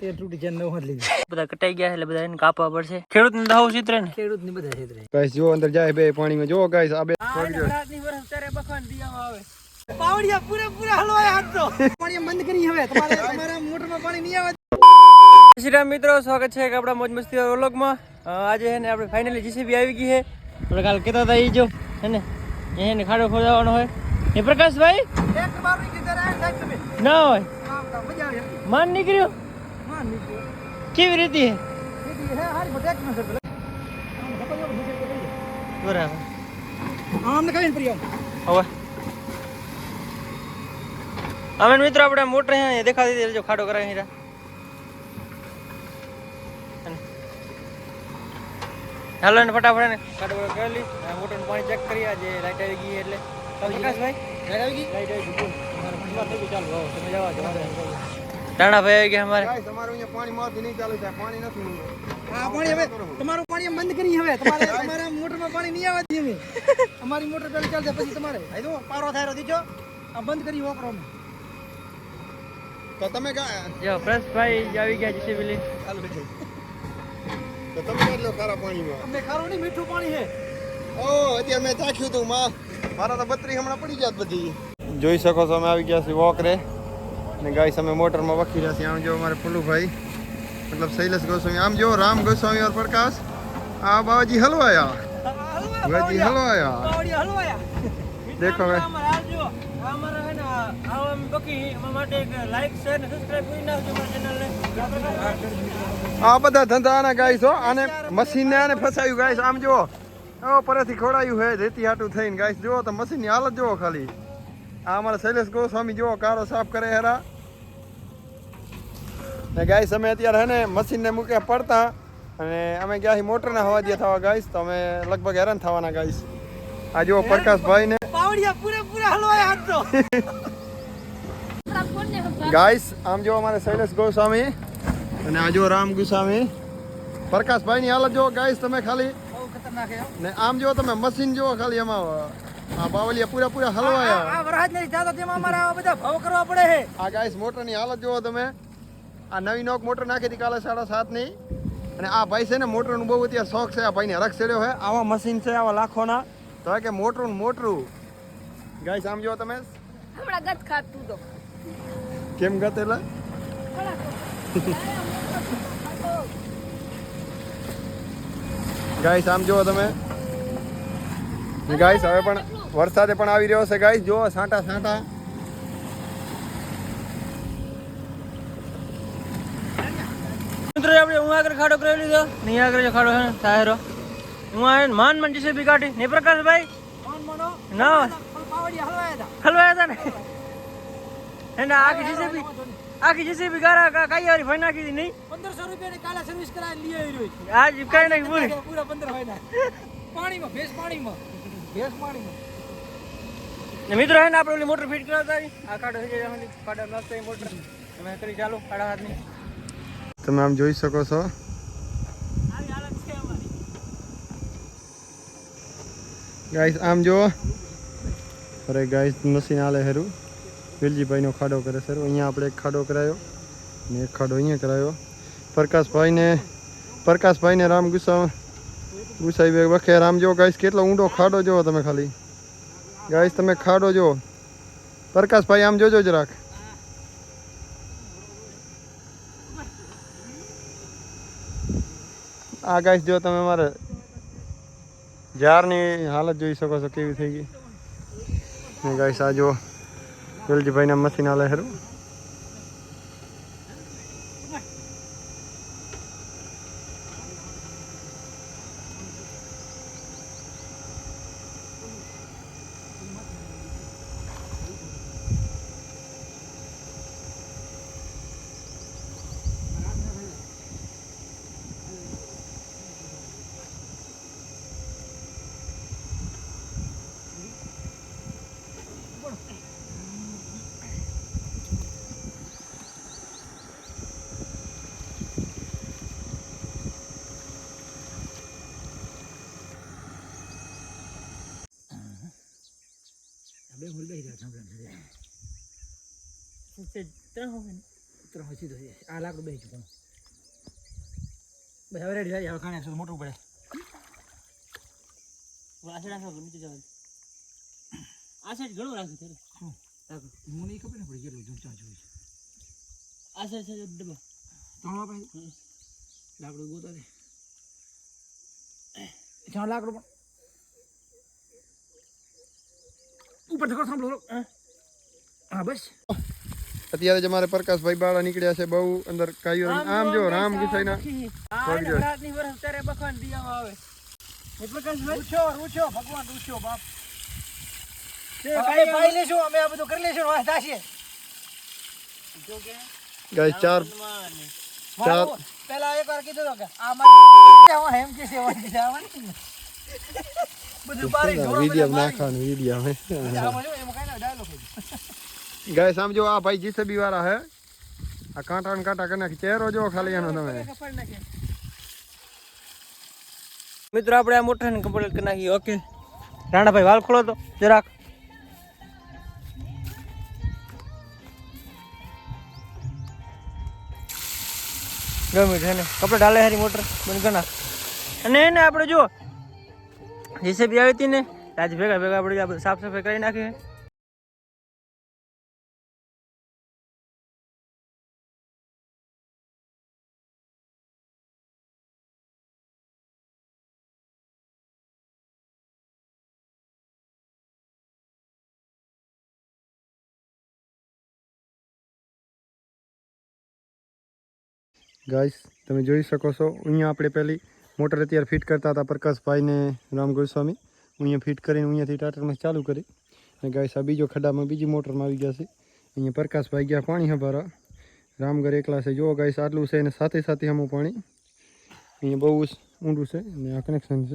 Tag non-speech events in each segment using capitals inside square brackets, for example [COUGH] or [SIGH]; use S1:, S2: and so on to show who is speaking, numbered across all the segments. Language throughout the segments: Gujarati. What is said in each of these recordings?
S1: તે તૂટી જાય નવ લીધી.
S2: બધા કટાઈ ગયા એટલે બધા એને કાપવા પડશે. ખેડૂત ને દહાવ ચિત્ર ને.
S1: ખેડૂતની બધા છેતરે
S3: ગાઈસ જો અંદર જાય બે પાણીમાં. જો ગાઈસ આ બે
S1: પાવડિયા પૂરે પૂરા હલવાયા હાથ તો. પાણી બંધ કરી હવે. તમારે તમારા મોટરમાં પાણી નહીં આવે.
S2: શ્રી મિત્રો સ્વાગત છે આપડા આપણા મોજ મસ્તી વ્લોગમાં. આજે હે ને આપણે ફાઇનલી જીસીબી આવી ગઈ છે. આપણે કાલ કહેતા હતા એ જો હે ને? એ ને ખાડો ખોદાવાનો હોય. એ પ્રકાશભાઈ?
S1: ની
S2: હોય. માન નીકળ્યો? કેવી રીતે? બરાબર.
S1: આમ ને કહીને
S2: હવે. અમે મિત્રો આપણે મોટર હે દેખાતી હતી જો ખાડો કરાવી હીરા હાલો ને ફટાફટ ને ખાડો કરેલી કરી લી મોટરનું પાણી ચેક કરી આજે લાઈટ આવી ગઈ એટલે. પ્રકાશભાઈ
S1: આવી ગઈ?
S2: લાઈટ આવી ગઈ ચાલુ તમે જવા જવા ટાણાભાઈ આવી ગયા અમારે.
S3: તમારું અહીંયા પાણી માથી નહીં ચાલુ થાય પાણી નથી
S1: હા પાણી હવે તમારું પાણી બંધ કરી હવે. તમારે તમારા મોટરમાં પાણી નહીં આવે ધીમે અમારી મોટર પેલી ચાલશે પછી તમારે. આ દો પારો થાય દીજો. આ બંધ કરી વાપરો અમે.
S3: તો તમે કા
S2: જો પ્રેસભાઈ આવી ગયા છે
S3: ચાલુ છે તો તમે કેટલો ખારા પાણીમાં.
S1: અમને ખારું નહીં મીઠું પાણી છે.
S3: ઓ અત્યારે મેં ચાખ્યું તું માં. મારા તો બત્રી હમણાં પડી જાત બધી. જોઈ શકો છો અમે આવી ગયા છીએ વોકરે. અને ગાય અમે મોટરમાં વખી રહ્યા છીએ. આમ જો અમારે પુલુભાઈ મતલબ શૈલેષ ગોસ્વામી. આમ જો રામ ગોસ્વામી ઓર પ્રકાશ આ બાબાજી હલવાયા. બાબાજી હલવાયા. દેખો હવે.
S2: ને ને
S3: આ બધા ધંધા ગાય હો આને મશીનને આને ફસાયું ગાય આમ જો ઓ પરેથી ખોડાયું હે રેતી હાટું થઈને. ગાય જુઓ તો મશીનની હાલત જુઓ ખાલી. આ અમારા શૈલેષ ગોસ્વામી જુઓ કારો સાફ કરે હેરા. ને ગાઈસ અમે અત્યારે હે ને મશીનને મૂકે પડતા અને અમે ગયા મોટરના હવા દે થવા ગાઈસ તો અમે લગભગ હેરાન થવાના ગાઈસ. આ જુઓ પ્રકાશભાઈ ને
S1: પાવડિયા હાથ [LAUGHS]
S3: ગાઈસ આમ જો અમારે શૈલેષ ગોસ્વામી અને આ જો રામ ગોસ્વામી. પ્રકાશભાઈની હાલત જો ગાઈસ તમે ખાલી ને આમ જો તમે મશીન જુઓ ખાલી એમાં. આ બાવલિયા પૂરા પૂરા હલવાયા.
S1: આ વરસાદ નહીં જાતો તેમાં અમારે આવા બધા ભાવ કરવા પડે છે.
S3: આ ગાઈસ મોટરની હાલત જુઓ તમે. આ નવી નોક મોટર નાખી હતી કાલે સાડા સાતની. અને આ ભાઈ છે ને મોટરનું બહુ અત્યારે શોખ છે. આ ભાઈને હરખ ચડ્યો છે. આવા મશીન છે આવા લાખોના. તો કે મોટરું ને મોટરું. ગાઈસ આમ જુઓ તમે.
S4: હમણાં ગત ખાતું તો.
S3: કેમ ગત એટલે? ગાઈસ આમ જુઓ તમે. ગાઈસ હવે પણ વરસાદે પણ આવી રહ્યો છે ગાઈ જો સાંટા સાંટા.
S2: મિત્રો આપણે હું આગળ ખાડો કરી લીધો? નહીં આગળ જો ખાડો હે સાહેરો. હું આ માન મન જીસીબી કાઢી. ને પ્રકાશભાઈ ના.
S1: હલવાયા હતા
S2: ને. એને આખી જીસીબી આખી જીસીબી ગારા કા કાઈ વાળી ફાઈ નાખી હતી નહીં?
S1: પંદરસો રૂપિયાની કાલે સર્વિસ કરાવીને લઈ આવી રહ્યો
S2: આજ કઈ નહીં પૂરી.
S1: પૂરા ના પાણીમાં ભેસ પાણીમાં. ભેસ પાણીમાં.
S2: ને મિત્રો હે ને આપણે ઓલી મોટર ફિટ કરાવતા આવી. આ કાઢો થઈ જાય ઓલી ખાડો નાખતો એ મોટર. તમે કરી ચાલો કાઢા હાથની.
S3: તમે આમ જોઈ શકો છો.
S2: આવી હાલત છે અમારી.
S3: ગાઈસ આમ જો અરે ગાઈસ મશીન આલે હેરું. વેલજીભાઈનો ખાડો કરે સર અહીંયા આપણે એક ખાડો કરાયો ને એક ખાડો અહીંયા કરાયો. પ્રકાશભાઈને પ્રકાશભાઈને રામ ગુસ્સા ગુસાઈ વખે રામ જો ગાઈસ કેટલો ઊંડો ખાડો જોવો તમે ખાલી. ગાઈસ, તમે ખાડો જો પ્રકાશભાઈ, આમ જોજો જરાક. આ ગાઈસ, જો તમે મારે ઝાડની હાલત જોઈ શકો છો કેવી થઈ ગઈ. ગાઈસ, આ જો વેલજીભાઈના મશીન હાલે ખરું
S1: બે મુલ બેહી રહ્યા સાંભળે
S2: ત્રણ હોય ને
S1: ત્રણ હોય સીધો આ લાકડું બે ચૂકવાનું બસ હવે રેડી હવે ખાણે એકસો મોટું પડે
S2: વાસણ નાખો નીચે જવાનું આ સાઈડ ઘણું રાખ્યું ત્યારે
S1: શું? મને ખબર ને પડી કેટલું ઊંચા જોયું છે
S2: આ સાઈડ ડબ્બા
S1: ત્રણ આપણે લાકડું ગોતા દે જ્યાં લાકડું પણ ઉપર ધક્કો સાંભળો હા. બસ.
S3: અત્યારે જ અમારે પ્રકાશભાઈ બાળા નીકળ્યા છે બહુ અંદર કાયો આમ જો રામ ગુસાઈના. પગ જો.
S2: રાતની વરસ ત્યારે બખવાન દિયામાં આવે. એ પ્રકાશભાઈ?
S1: રૂછો રૂછો ભગવાન રૂછો બાપ. પાઈ લેશું અમે આ બધું કરી લેશું વાહ થાશે
S3: ગાઈસ ચાર ચાર
S1: પેલા એક વાર કીધું હતું કે આ મારી [LAUGHS] હેમ કે સેવા છે આવવાની ને. બધું બારી ઢોળા
S3: વીડિયો
S1: બધા
S3: નાખવાનું વીડિયો
S1: બારી. આમાં જો, એમાં કાંઈ ના dialogue જ.
S3: ગાઈસ આમ જો આ ભાઈ જીસબી વાળા હે આ કાંટા ને કાંટા કરી નાખી ચહેરો જો ખાલી એનો તમે
S2: મિત્રો આપણે આ મોટર ને કમ્પ્લીટ કરી નાખી ઓકે રાણાભાઈ વાલ ખોલો તો જરાક ગમે છે ને કપડે ડાલે હારી મોટર બંધ કરી નાખ અને એને આપણે જો જેસીબી આવી હતી ને આજ ભેગા ભેગા આપણે આ બધું સાફ સફાઈ કરી નાખી
S3: ગાઈસ તમે જોઈ શકો છો, અહીંયા આપણે પહેલી મોટર અત્યારે ફિટ કરતા હતા પ્રકાશભાઈને રામ ગોસ્વામી. અહીંયા ફિટ કરીને અહીંયાથી ટાટરમાં ચાલુ કરી. અને ગાય આ બીજો ખડામાં બીજી મોટરમાં આવી ગયા છે. અહીંયા પ્રકાશભાઈ ગયા પાણી હભારા. રામગર એકલા છે. જો ગાય આટલું છે અને સાથે સાથે હમું પાણી. અહીંયા બહુ જ ઊંડું છે અને આ કનેક્શન છે.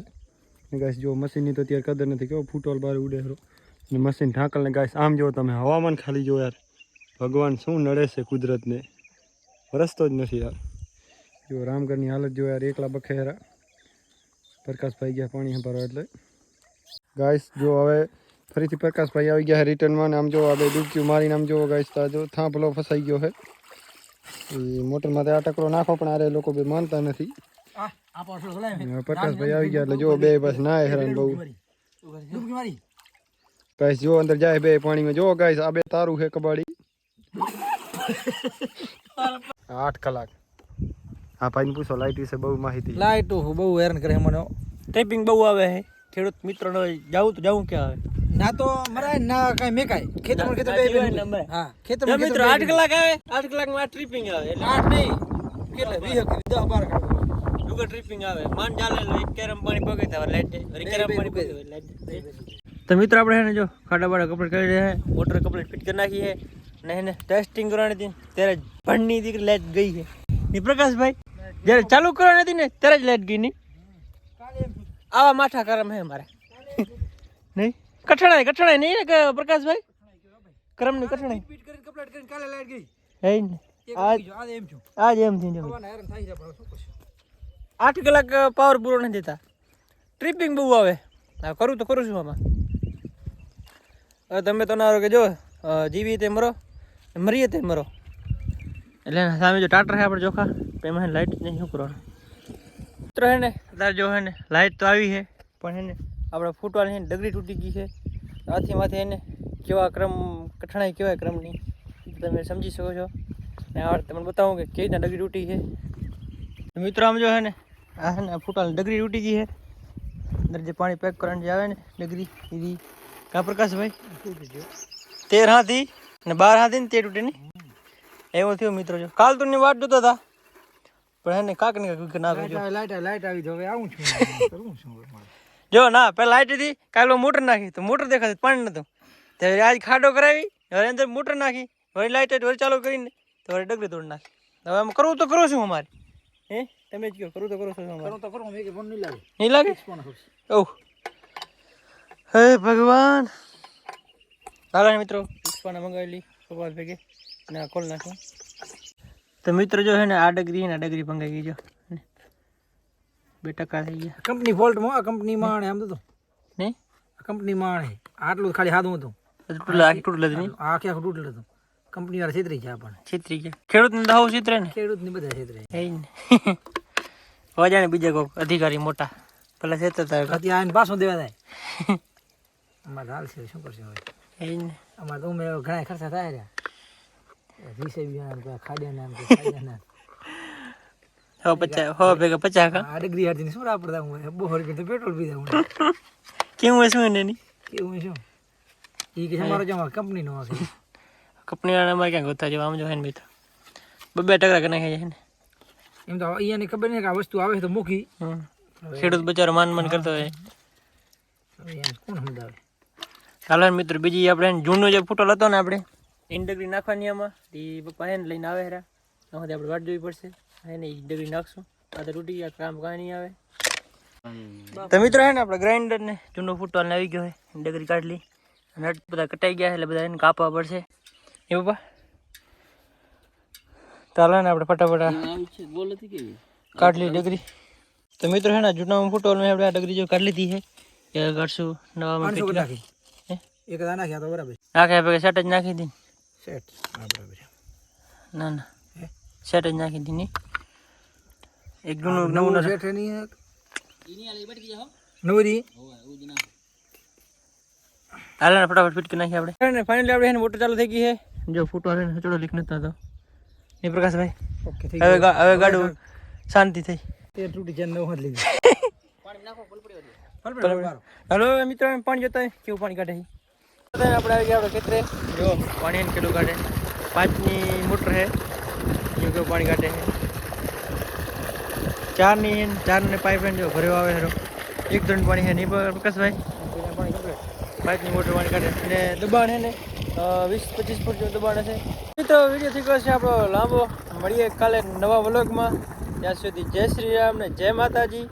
S3: અને ગાય જો મશીનની તો અત્યારે કદર નથી. કેવો ફૂટોલ બાર ઉડે હરો. અને મશીન ઢાંકલને ગાય આમ જો તમે હવામાન ખાલી જો યાર. ભગવાન શું નડે છે કુદરતને. રસ્તો જ નથી યાર. જો રામગઢની હાલત જો યાર એકલા બખેરા. પ્રકાશભાઈ ગયા પાણી ભરવા એટલે. ગાઈસ જો હવે ફરીથી પ્રકાશભાઈ આવી ગયા છે રિટર્નમાં ને આમ જો આ બે ડૂબક્યું મારીને આમ જો ગાઈસ તો આ જો થાંભલો ફસાઈ ગયો છે. એ મોટરમાં આ ટકરો નાખો પણ આરે લોકો બે માનતા નથી.
S1: આ આ પાછળ બોલાય
S3: અને હવે પ્રકાશભાઈ આવી ગયા એટલે જો બે બસ ના હેરાન બહુ.
S1: ડૂબકી મારી.
S3: ગાઈસ જો અંદર જાય બે પાણીમાં. જો ગાઈસ આ બે તારું છે કબાડી. [LAUGHS] આઠ કલાક. આ ભાઈને પૂછો લાઈટ વિશે બહુ માહિતી
S1: લાઈટ બહુ હેરાન કરે મને.
S2: ટેપિંગ બહુ આવે છે. ખેડૂત મિત્રોનો જાવું તો જાવું ક્યાં આવે.
S1: ના તો મરાય ના કઈ મેકાય. ખેતર ખેતર
S2: ના
S1: બે
S2: જીવાય
S1: ભેગું
S2: ને મરાય.
S1: હા ખેતર
S2: જો મિત્રો આઠ કલાક આવે આઠ કલાકમાં આ ટ્રીપિંગ આવે. એટલે
S1: આઠ નહીં કેટલે? વીસ દસ બાર કલાક
S2: ડુગર ટ્રીપિંગ આવે. માન ચાલે એટલે એક કેરમ પાણી પગે તો લાઈટ જાય વળી કેરમ
S1: બે
S2: પાણી
S1: બે
S2: પગે લાઈટ જાય તો મિત્રો આપણે હે ને જો ખાડા બાડા કમ્પ્લીટ કરી રહ્યા છે મોટર કમ્પ્લીટ ફિટ કરી નાખી છે. ને એને ટેસ્ટિંગ કરવાની હતી ત્યારે ભણની દીકરી લાઈટ ગઈ છે. ને પ્રકાશભાઈ? જ્યારે ચાલુ કરવાની હતી ને ત્યારે જ લાઈટ ગઈ ની. આવા માઠા કરમ હે મારે. નહીં? કઠણાય કઠણાય નહીં ને પ્રકાશભાઈ?
S1: કાલે લાઈટ ગઈ
S2: હે આજ
S1: એમ છું.
S2: આજ એમ થઈ
S1: પણ શું કરશું
S2: આઠ કલાક પાવર પૂરો નથી દેતા ટ્રીપિંગ બહુ આવે. હા કરું તો કરું છું આમાં. હવે તમે તો ના કે જો જીવી તે મરો મરીએ તે મરો. એટલે એના સામે જો ટાટર છે આપણે ચોખા, તો એમાં લાઇટ નહીં શું કરવાનું મિત્રો હે ને, અત્યારે જો હે ને લાઇટ તો આવી છે, પણ હે ને, આપણે ફૂટવાની છે ને ડગરી તૂટી ગઈ છે. આથી માથે એને કેવા ક્રમ, કઠણાઈ કેવાય ક્રમની તમે સમજી શકો છો. ને આ તમને બતાવું કે કેવી રીતના ડગરી તૂટી છે. મિત્રો, આમ જો હે ને, આ હે ને ફૂટાની ડગરી તૂટી ગઈ છે. અંદર જે પાણી પેક કરવાની જે આવે ને, ડગરી એવી કા પ્રકાશભાઈ તેર હાથી ને બાર હાથી ને તે તૂટે ને એવું થયો મિત્રો જો. કાલ તો ની વાટ જોતા હતા. પણ એને કાક ને કાક ના કરજો.
S1: લાઈટ આવે લાઈટ આવી તો હવે આવું છું. કરું છું
S2: જો ના પેલા લાઈટ હતી કાલ મોટર નાખી. તો મોટર દેખાતી પાણી નતું. ત્યારે આજ ખાડો કરાવી હવે અંદર મોટર નાખી. વળી લાઈટ વળી ચાલુ કરીને તો વળી ડગરી તોડી નાખી. હવે આમ કરવું તો કરું છું અમારે. હે? તમે જ કહો કરું તો કરો છું અમારે.
S1: કરું તો કરું મેં કે ફોન નહીં લાગે.
S2: નહીં લાગે? ઓહ. હે ભગવાન. ચાલો મિત્રો પુષ્પાને મંગાવી લી ભગવાન ભેગે. અને આ ખોલ તો મિત્રો જો છે ને આ ડગરી ને આ ડગરી પંગાઈ ગઈ જો. બે ટકા થઈ ગયા.
S1: કંપની ફોલ્ટમાં આ કંપની માણે આમ તો
S2: નહીં
S1: કંપની માણે આટલું ખાલી હાથું હતું.
S2: તૂટલા આખી તૂટલા જ નહીં
S1: આખે આખું તૂટેલું હતું. કંપની વાળા છેતરી ગયા આપણને.
S2: છેતરી ગયા. ખેડૂત ને દાવ છેતરે ને.
S1: ખેડૂતની બધા છેતરે.
S2: એ ને. [LAUGHS] અજાણે બીજા કોઈક અધિકારી મોટા. પેલા છેતરતા હોય.
S1: આને પાછું દેવા થાય અમારે હાલ છે શું કરશે હવે?
S2: એ ને.
S1: અમારે તો ઉમેર ઘણા ખર્ચા થાય રહ્યા. ના
S2: હવે પચાસ હો ભેગા પચાસ કા
S1: આ ડિગ્રી હાથી શું વાપરતા હું બહુ તો પેટ્રોલ પીધા હું.
S2: કેવું શું એની
S1: કેવું શું? એ કે અમારો જમા હશે.
S2: કંપની વાળામાં ક્યાં ગોતા જેવા આમ જો હે ને ભાઈ તો. બે ટકા કે નાખી જાય ને.
S1: એમ તો અહીંયાની ખબર નહીં કે આ વસ્તુ આવે તો મૂકી.
S2: ખેડૂત બચારો માન માન કરતો હોય.
S1: કોણ સમજાવે?
S2: ને મિત્રો બીજી આપણે જૂનો જે ફોટો હતો ને આપણે. ઇન્ડગરી નાખવાની આમાં. તે પપ્પા એને લઈને આવે હેરા. આમાંથી આપણે વાટ જોવી પડશે. એને ઇન્ડગરી નાખશું. આ તો તૂટી ગયા કામ કાંઈ નહીં આવે. તો મિત્રો હે ને આપણે ગ્રાઇન્ડર ને જૂનો ફૂટો હાલને આવી ગયો હોય ઇન્ડગરી કાઢલી અને બધા કટાઈ ગયા એટલે બધા એને કાપવા પડશે. એ પપ્પા? ચાલો ને આપણે ફટાફટ કાઢલી ડગરી. તો મિત્રો હે ને જૂના ફૂટો મેં આપણે આ ડગરી જો કાઢી લીધી છે એ કાઢશું
S1: એક હજાર નાખ્યા તો બરાબર.
S2: નાખ્યા પછી સેટ જ નાખી દી
S1: સેટ હા બરાબર
S2: ના ના
S1: હે?
S2: સેટ જ નાખી દી નહીં એક જૂનું નવું
S1: નવું સેટ નહીં નવરી
S2: હાલે ને ફટાફટ ફિટ કરી નાખીએ આપણે ફાઇનલી આપણે એને મોટર ચાલુ થઈ ગઈ છે જો ફૂટો હાલે ને ચડો લીક નતા તો એ પ્રકાશભાઈ
S1: ઓકે થઈ
S2: હવે ગા- હવે ગાડું શાંતિ થઈ
S1: તે તૂટી જાય નવ હાથ લીધી
S2: હાલો મિત્રો એમ પાણી જોતા હોય કેવું પાણી કાઢે છે તો આપણે આવી ગયા આપણે ખેતરે. જો પાણી એને કેટલું કાઢે. પાંચની મોટર છે જો કેવું પાણી કાઢે છે ચારની ચારને પાઇપ જો ભર્યો આવે એક ત્રણ પાણી છે નહીં પર પ્રકાશભાઈ? પાંચની મોટર પાણી કાઢે. અને દબાણ છે ને વીસ પચીસ ફૂટ જેવું દબાણ હશે. મિત્રો વીડિયો થઈ ગયો છે આપણો લાંબો? મળીએ કાલે નવા વ્લોગમાં ત્યાં સુધી જય શ્રી રામ ને જય માતાજી.